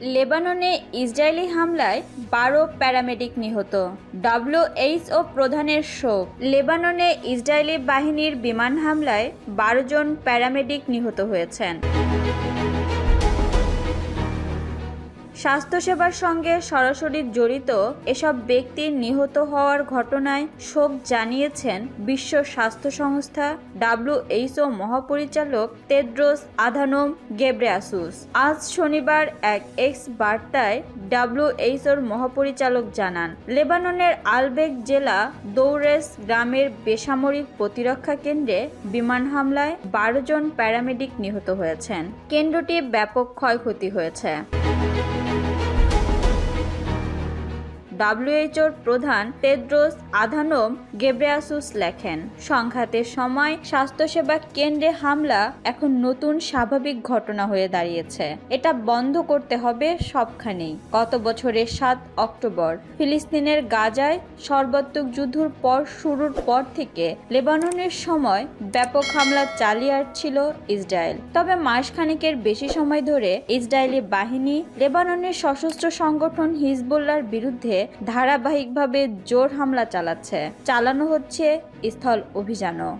লেবাননে ইসরায়েলি হামলায় বারো প্যারামেডিক নিহত। ডাব্লিউএইচও প্রধানের শোক। লেবাননে ইসরায়েলি বাহিনীর বিমান হামলায় বারো জন প্যারামেডিক নিহত হয়েছেন। স্বাস্থ্যসেবার সঙ্গে সরাসরি জড়িত এসব ব্যক্তির নিহত হওয়ার ঘটনায় শোক জানিয়েছেন বিশ্ব স্বাস্থ্য সংস্থা ডাব্লিউএইচও মহাপরিচালক তেদ্রোস আধানোম গেব্রেয়াসুস। আজ শনিবার এক এক্স বার্তায় ডাব্লিউএইচওর মহাপরিচালক জানান, লেবাননের আলবেক জেলা দৌরেস গ্রামের বেসামরিক প্রতিরক্ষা কেন্দ্রে বিমান হামলায় বারো জন প্যারামেডিক নিহত হয়েছেন। কেন্দ্রটি ব্যাপক ক্ষয়ক্ষতি হয়েছে। ডাব্লিউএইচওর প্রধান তেদ্রোস আধানোম গেব্রেয়াসুস লেখেন, সংঘাতের সময় স্বাস্থ্যসেবা কেন্দ্রে হামলা এখন নতুন স্বাভাবিক ঘটনা হয়ে দাঁড়িয়েছে। এটা বন্ধ করতে হবে সবখানেই। গত বছরের সাত অক্টোবর, ফিলিস্তিনের গাজায় সর্বাত্মক যুদ্ধর পর শুরুর পর থেকে লেবাননের সময় ব্যাপক হামলা চালিয়ে আসছিল ইসরায়েল। তবে মাসখানেকের বেশি সময় ধরে ইসরায়েলি বাহিনী লেবাননের সশস্ত্র সংগঠন হিজবুল্লার বিরুদ্ধে ধারাবাহিকভাবে জোর হামলা চালাচ্ছে। চালানো হচ্ছে স্থল অভিযানও।